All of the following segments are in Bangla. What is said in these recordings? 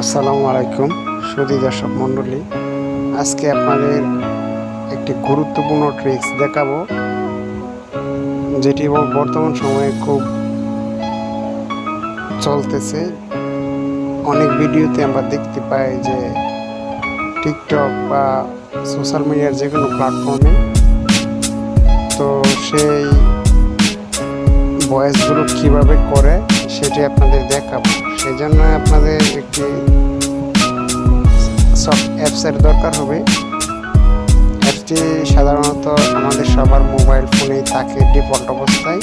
আসসালামু আলাইকুম সুদী দর্শক মণ্ডলী। আজকে আপনাদের একটি গুরুত্বপূর্ণ ট্রিক্স দেখাবো, যেটি বর্তমান সময়ে খুব চলতেছে। অনেক ভিডিওতে আমরা দেখতে পাই যে টিকটক বা সোশ্যাল মিডিয়ার যে কোনো প্ল্যাটফর্মে তো সেই ভয়েসগুলো কীভাবে করে সেটি আপনাদের দেখাবো। সেই জন্য আপনাদের একটি সব অ্যাপসের দরকার হবে। অ্যাপটি সাধারণত আমাদের সবার মোবাইল ফোনেই থাকে ডিফল্ট অবস্থায়।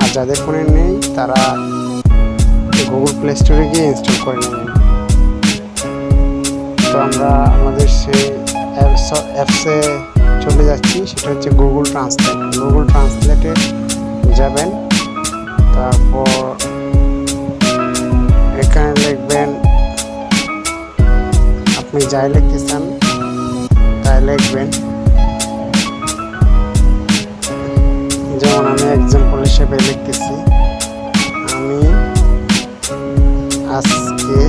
আর যাদের ফোনে নেই, তারা গুগল প্লে স্টোরে গিয়ে ইনস্টল করে নেবেন তো আমরা আমাদের সেই অ্যাপস অ্যাপসে চলে যাচ্ছি। সেটা হচ্ছে গুগল ট্রান্সলেট গুগল ট্রান্সলেটে যাবেন। তারপর আপনি যাই লিখতে চান তাই লিখবেন। যেমন আমি এক্সাম্পল হিসেবে লিখতেছি, আমি আজকে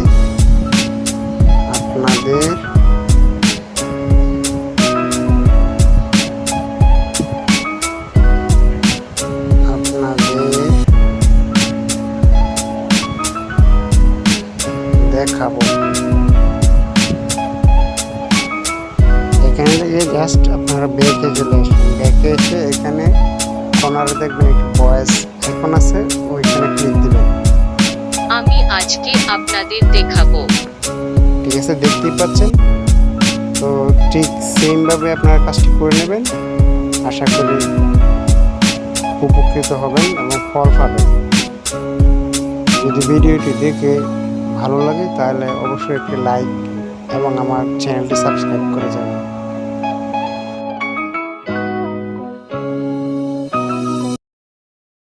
আপনাদের আপনাদের দেখাবো। থেকে জাস্ট আপনারা ব্যাকে চলে আসবেন ব্যাকে এসে এখানে কর্নারে দেখবেন একটি ভয়েস এখন আছে ওইখানে ক্লিক দিবেন। আমি আজকে আপনাদের দেখাবো। ঠিক আছে দেখতেই পাচ্ছেন? তো ঠিক সেমভাবে আপনারা কাজটি করে নেবেন। আশা করি উপকৃত হবেন এবং ফল পাবেন। যদি ভিডিওটি দেখে ভালো লাগে তাহলে অবশ্যই একটি লাইক এবং আমার চ্যানেলটি সাবস্ক্রাইব করে যাবেন।